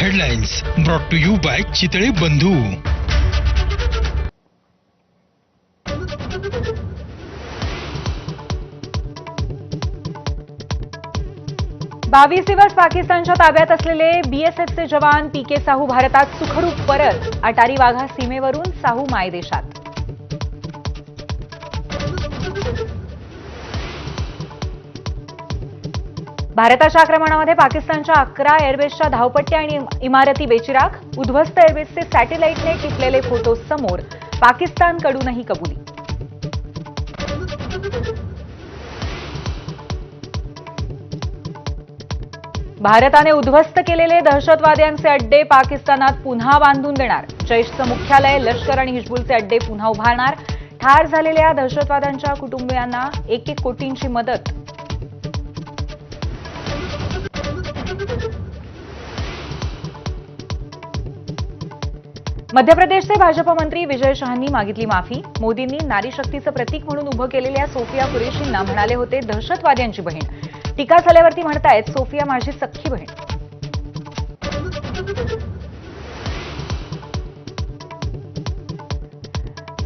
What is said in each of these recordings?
Headlines brought to you by Chitale Bandhu. बावीस दिवस पाकिस्तानच्या ताब्यात असलेले बीएसएफचे जवान पी के साहू भारतात सुखरूप परत. अटारी वाघा सीमेवरून साहू मायदेशात. भारताच्या आक्रमणामध्ये पाकिस्तानच्या अकरा एअरबेसच्या धावपट्ट्या आणि इमारती बेचिराग उद्ध्वस्त एअरबेसचे सॅटेलाइटने टिपलेले फोटो समोर. पाकिस्तानकडूनही कबुली. भारताने उद्ध्वस्त केलेले दहशतवाद्यांचे अड्डे पाकिस्तानात पुन्हा बांधून देणार. जैशचं मुख्यालय लष्कर आणि हिजबुलचे अड्डे पुन्हा उभारणार. ठार झालेल्या दहशतवाद्यांच्या कुटुंबियांना एक एक कोटींची मदत. मध्य प्रदेशचे भाजप मंत्री विजय शहांनी मागितली माफी. मोदींनी नारी शक्तीचं प्रतीक म्हणून उभं केलेल्या सोफिया कुरेशींना म्हणाले होते दहशतवाद्यांची बहीण. टीका झाल्यावरती म्हणतायत सोफिया माझी सख्खी बहीण.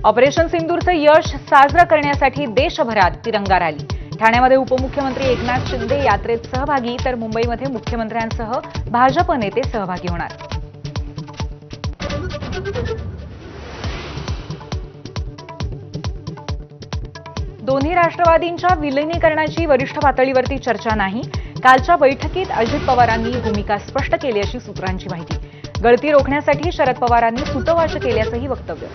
ऑपरेशन सिंदूरचं यश साजरं करण्यासाठी देशभरात तिरंगा रॅली. ठाण्यामध्ये उपमुख्यमंत्री एकनाथ शिंदे यात्रेत सहभागी तर मुंबईमध्ये मुख्यमंत्र्यांसह भाजप नेते सहभागी होणार. दोन्ही राष्ट्रवादींच्या विलिनीकरणाची वरिष्ठ पातळीवरती चर्चा नाही. कालच्या बैठकीत अजित पवारांनी भूमिका स्पष्ट केली अशी सूत्रांची माहिती. गळती रोखण्यासाठी शरद पवारांनी सुतवाच केल्याचंही वक्तव्य.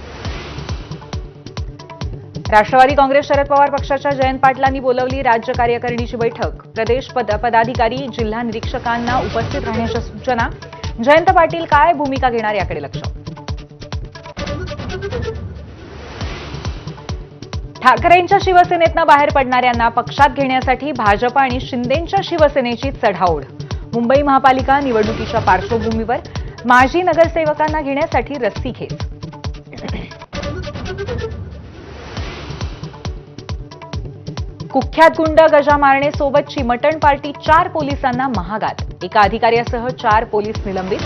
राष्ट्रवादी काँग्रेस शरद पवार पक्षाच्या जयंत पाटलांनी बोलवली राज्य कार्यकारिणीची बैठक. प्रदेश पद पदाधिकारी जिल्हा निरीक्षकांना उपस्थित राहण्याच्या सूचना. जयंत पाटील काय भूमिका घेणार याकडे लक्ष? ठाकरेंच्या शिवसेनेतनं बाहेर पडणाऱ्यांना पक्षात घेण्यासाठी भाजप आणि शिंदेंच्या शिवसेनेची चढाओढ. मुंबई महापालिका निवडणुकीच्या पार्श्वभूमीवर माजी नगरसेवकांना घेण्यासाठी रस्सीखेच कुख्यात गुंड गजा मारणे चिमटण मटण पार्टी चार पोलिसांना महागात. एका अधिकाऱ्यासह चार पोलीस निलंबित.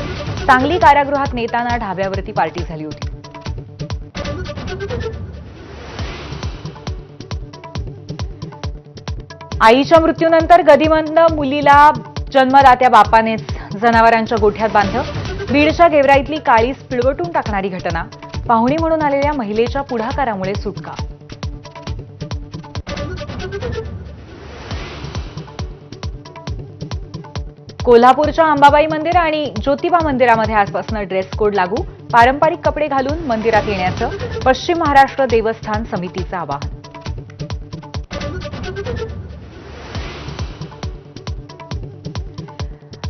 सांगली कारागृहात नेताना ढाब्यावरती पार्टी झाली होती. आईच्या मृत्यूनंतर गदिमंद मुलीला जन्मदात्या बापानेच जनावरांच्या गोठ्यात बांधलं. बीडच्या गेवराईतली काळीस पिळवटून टाकणारी घटना पाहुणी म्हणून आलेल्या महिलेच्या पुढाकारामुळे सुटका. कोल्हापूरच्या अंबाबाई मंदिर आणि ज्योतिबा मंदिरामध्ये आजपासून ड्रेस कोड लागू. पारंपरिक कपडे घालून मंदिरात येण्याचं पश्चिम महाराष्ट्र देवस्थान समितीचं आवाहन.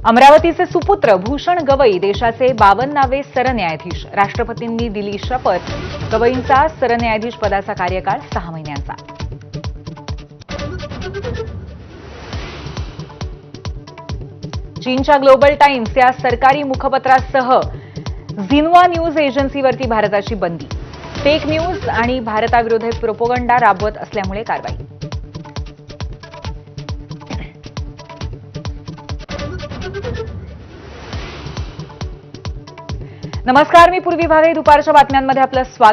अमरावतीचे सुपुत्र भूषण गवई देशाचे बावन्नावे सरन्यायाधीश. राष्ट्रपतींनी दिली शपथ. गवईंचा सरन्यायाधीश पदाचा कार्यकाळ सहा महिन्यांचा. चीनच्या ग्लोबल टाइम्स या सरकारी मुखपत्रासह झिनवा न्यूज एजन्सीवरती भारताची बंदी. फेक न्यूज आणि भारताविरोधात प्रोपोगंडा राबवत असल्यामुळे कारवाई. नमस्कार मी पूर्वी भावे. दुपारच्या बातम्यांमध्ये आपलं स्वागत.